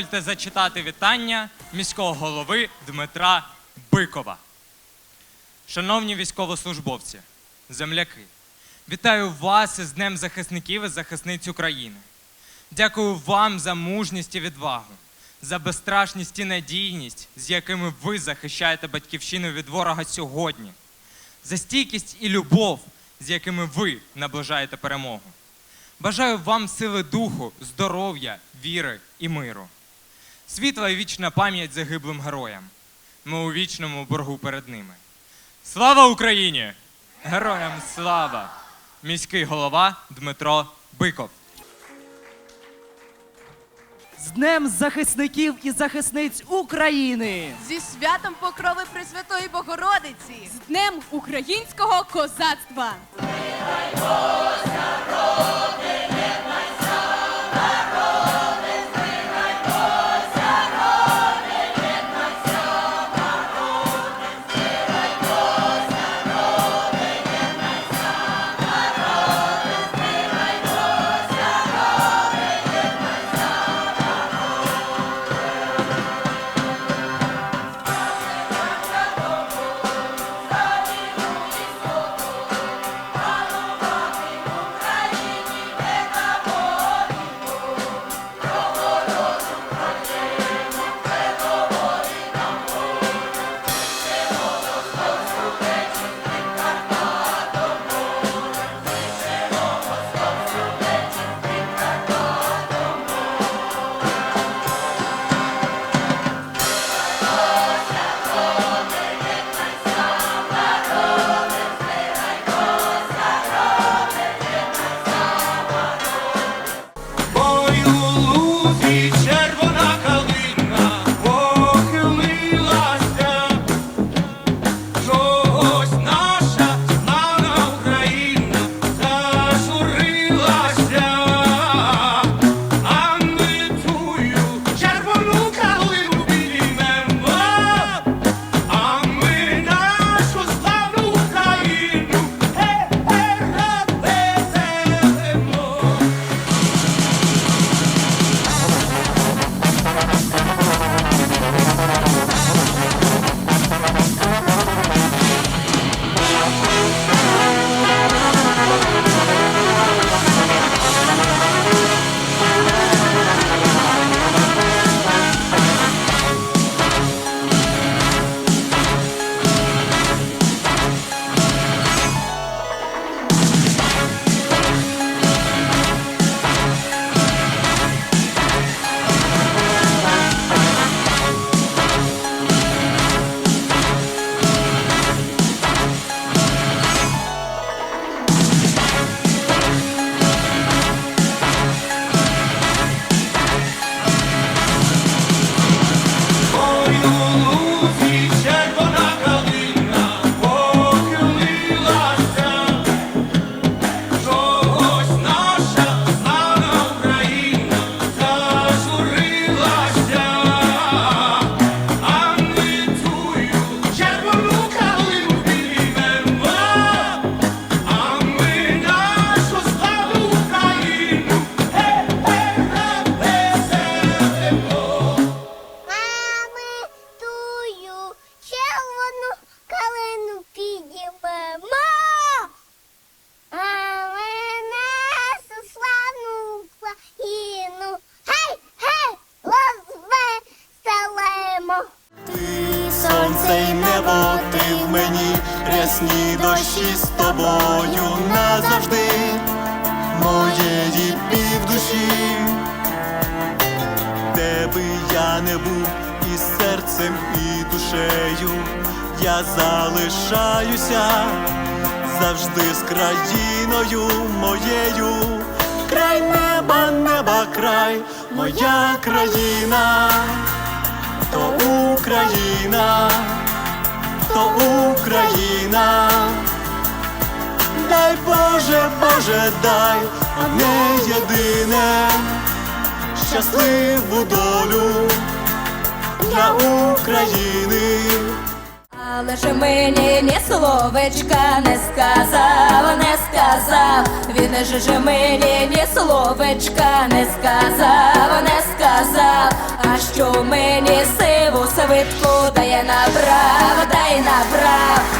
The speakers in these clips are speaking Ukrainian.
дозвольте зачитати вітання міського голови Дмитра Бикова. Шановні військовослужбовці, земляки, вітаю вас із Днем захисників і захисниць України. Дякую вам за мужність і відвагу, за безстрашність і надійність, з якими ви захищаєте батьківщину від ворога сьогодні, за стійкість і любов, з якими ви наближаєте перемогу. Бажаю вам сили духу, здоров'я, віри і миру. Світла і вічна пам'ять загиблим героям. Ми у вічному боргу перед ними. Слава Україні! Героям слава! Міський голова Дмитро Биков. З Днем захисників і захисниць України! Зі святом Покрови Пресвятої Богородиці! з Днем українського козацтва. Ой, рясні дощі з тобою назавжди, моєї півдуші, де би я не був і серцем, і душею, я залишаюся завжди з країною моєю, край неба, неба, край, моя країна то Україна, то Україна, дай Боже, Боже, дай, а не єдине, щасливу долю для України. Але ж мені ні словечка не сказав, не сказав. Він же мені ні словечка не сказав, не сказав що мені сиву свитку дає направ, дай направ.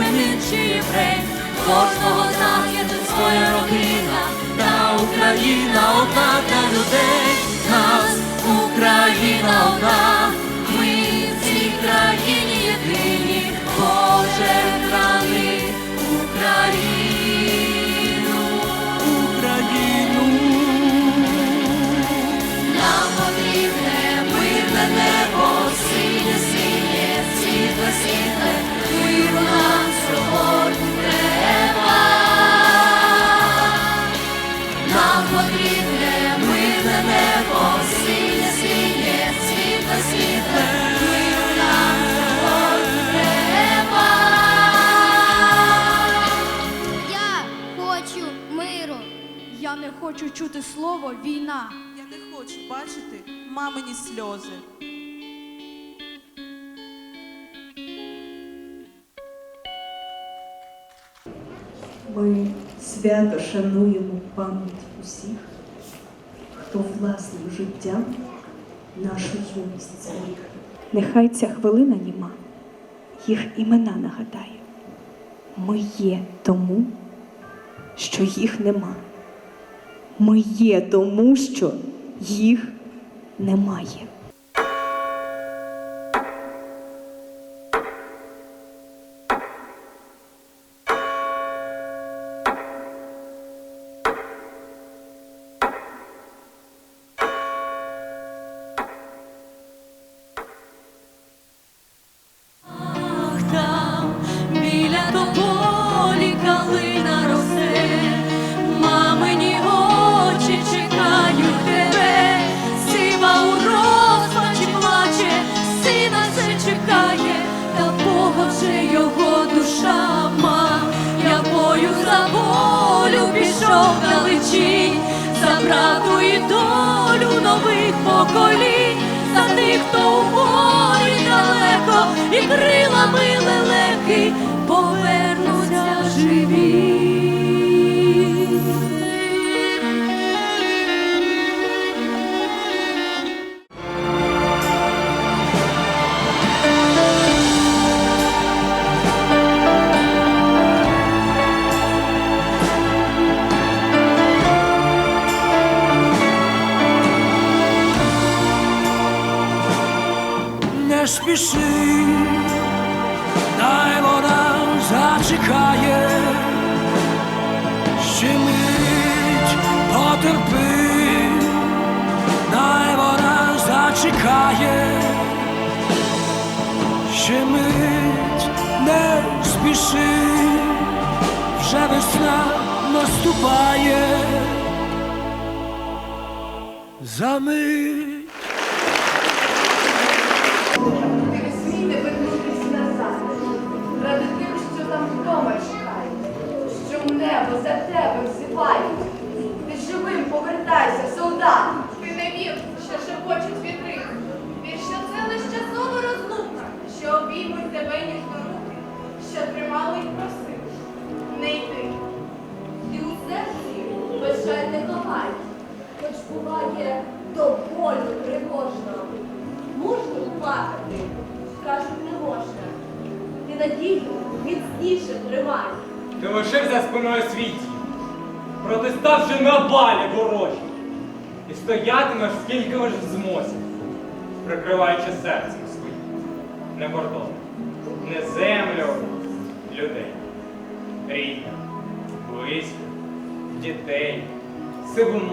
армянин чи єврей, кожного знає тут своя родина, та Україна одна для людей, нас Україна одна, ми в цій країні єдині, Боже. мені сльози. Ми свято шануємо пам'ять усіх, хто власним життям нашу юність зберіг. Нехай ця хвилина німа, їх імена нагадає. Ми є тому, що їх нема. Ми є тому, що їх немає.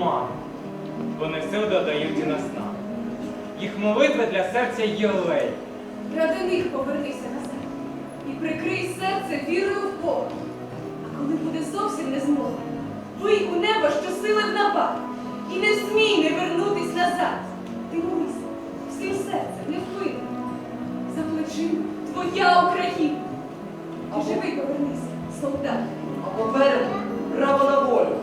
Сиву. Вони сил додають і наснагу. Їх молитва для серця є лей. Ради них повернися назад і прикрий серце вірою в Бога. А коли буде зовсім не змога, вий у небо щосили в напад, і не смій не вернутись назад. Ти молися всім серцем невпинно. За плечима твоя Україна. Ти живий повернися, солдат. А попереду право на волю,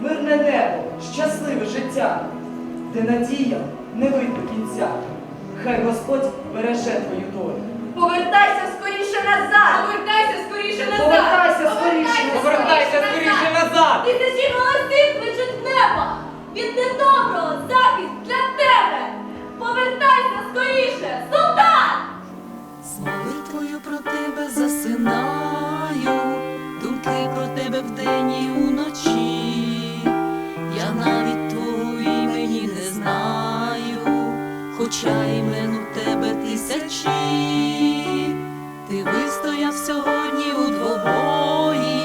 мирне небо, щасливе життя, де надія не видно кінця. Хай Господь береже твою долю. Повертайся скоріше назад! Повертайся скоріше назад! Повертайся скоріше, Повертайся скоріше назад! Тисячі голосів кличуть з неба! Від недоброго захист для тебе! Повертайся скоріше, солдат! З молитвою про тебе засинаю, думки про тебе вдень і уночі. Хоча імен у тебе тисячі. Ти вистояв сьогодні у двобої,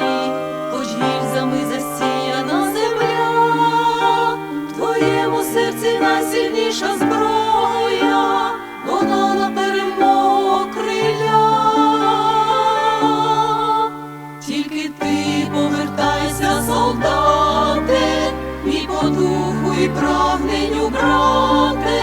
хоч гільзами засіяна земля, в твоєму серці найсильніша зброя, вона на перемогу криля. Тільки ти повертайся, солдате, і по духу і прагненню, брате,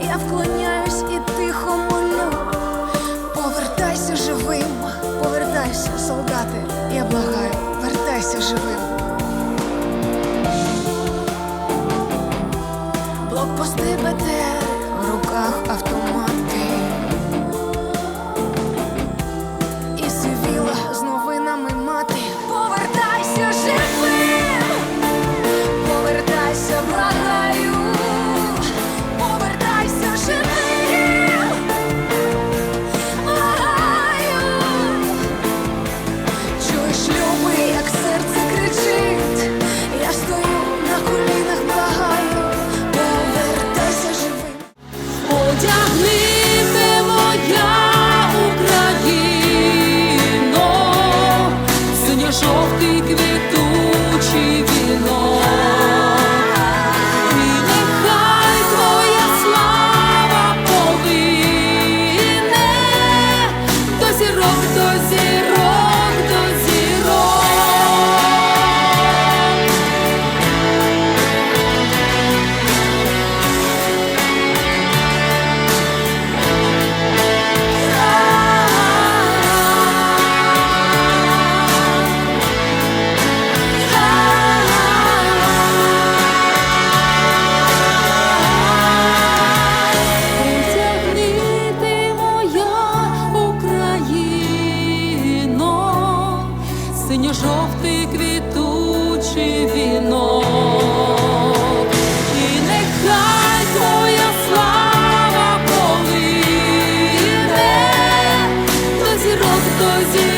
Я вклоняюсь і тихо друзі.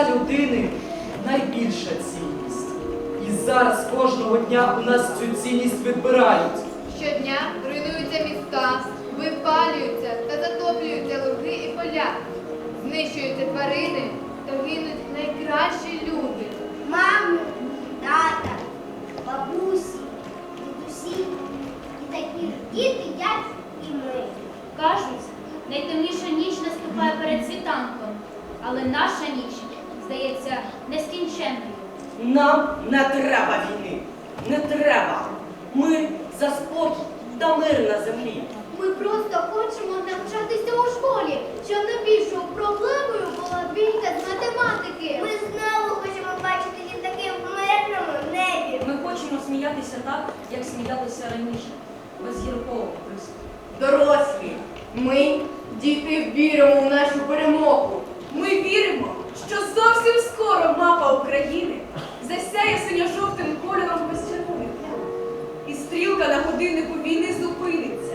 Життя людини найбільша цінність. І зараз кожного дня у нас цю цінність відбирають. Щодня руйнуються міста, випалюються та затоплюються луги і поля. Знищуються тварини та гинуть найкращі люди. Мами, тата, бабусі, дідусі і такі діти, як і ми. Кажуть, найтемніша ніч наступає перед світанком, але наша ніч здається нескінченною. Нам не треба війни. Не треба. Ми за спокій та мир на землі. Ми просто хочемо навчатися у школі, щоб найбільшою проблемою була бійка з математики. Ми знову хочемо бачити літаки в мирному небі. Ми хочемо сміятися так, як сміялися раніше, без гіркого приску. Дорослі, ми, діти, віримо в нашу перемогу. Ми віримо, що зовсім скоро мапа України засяє синьо-жовтим кольором без червоних плям. І стрілка на годиннику війни зупиниться.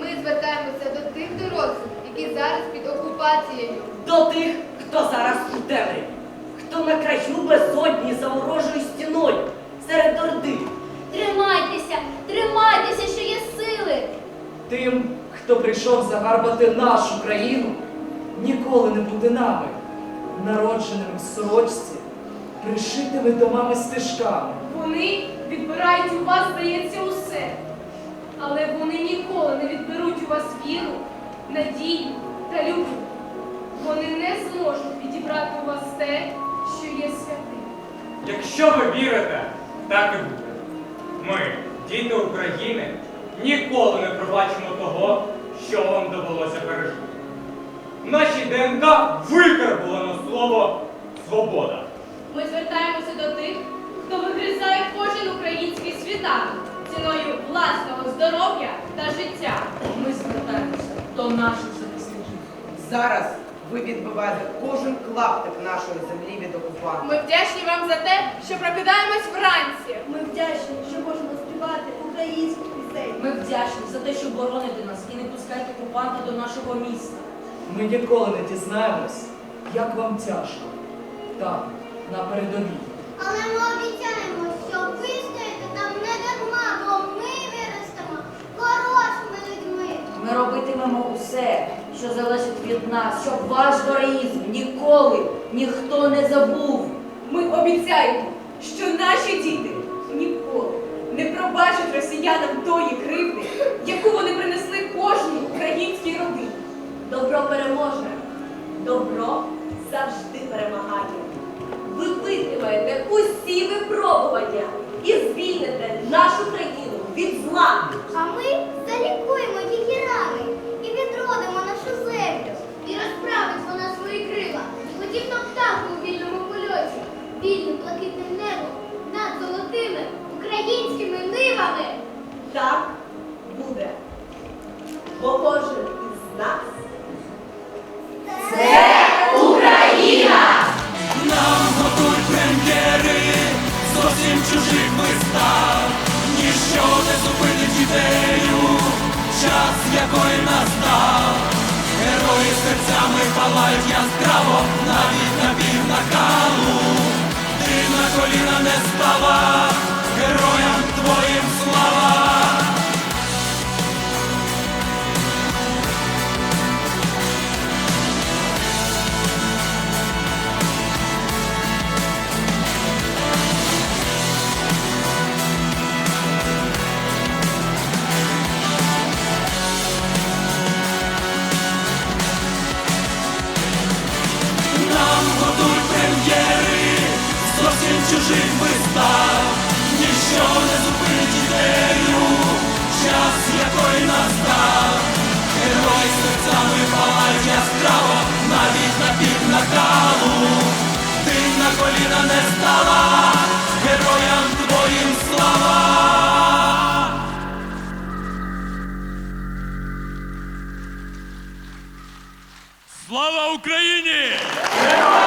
Ми звертаємося до тих дорослих, які зараз під окупацією. До тих, хто зараз у темряві, хто на краю безодні за ворожою стіною, серед орди. Тримайтеся, тримайтеся, що є сили. Тим, хто прийшов загарбати нашу країну, ніколи не буде нами, народженими в сорочці, пришитими домами стежками. Вони відбирають у вас, здається, усе. Але вони ніколи не відберуть у вас віру, надію та любов. Вони не зможуть відібрати у вас те, що є святим. Якщо ви вірите, так і буде. Ми, діти України, ніколи не пробачимо того, що вам довелося пережити. В нашій ДНК викарбовано слово свобода. Ми звертаємося до тих, хто вигризає кожен український світанок ціною власного здоров'я та життя. Ми звертаємося до наших захисників. Зараз ви відбиваєте кожен клаптик нашої землі від окупанта. Ми вдячні вам за те, що прокидаємось вранці. Ми вдячні, що можемо співати українську пісень. Ми вдячні за те, що бороните нас і не пускаєте окупанта до нашого міста. Ми ніколи не дізнаємось, як вам тяжко там, на передовій. Але ми обіцяємо, що ви стоїте там не дарма, бо ми виростемо хорошими людьми. Ми робитимемо усе, що залежить від нас, щоб ваш героїзм ніколи ніхто не забув. Ми обіцяємо, що наші діти ніколи не пробачать росіянам тої кривди, яку вони принесли кожній українській родині. Добро переможе. Добро завжди перемагає. Ви витримаєте усі випробування і звільните нашу країну від зла. А ми залікуємо її рани і відродимо нашу землю. І розправить вона свої крила, подібно птаху у вільному польоті, вільне блакитне небо над золотими українськими нивами. Так буде. Бо кожен із нас Нам готують прем'єри зовсім чужих вистав. Ніщо не зупинить ідею, час якої настав. Герої серцями палають яскраво, навіть на пів накалу. Ти на коліна не стала, героям твоїм слава. Чужих вистав. Ніщо не зупинить ідею, час якої настав. Герої серцями палають яскраво, навіть на пів накалу. Ти на коліна не стала, героям твоїм слава. Слава Україні!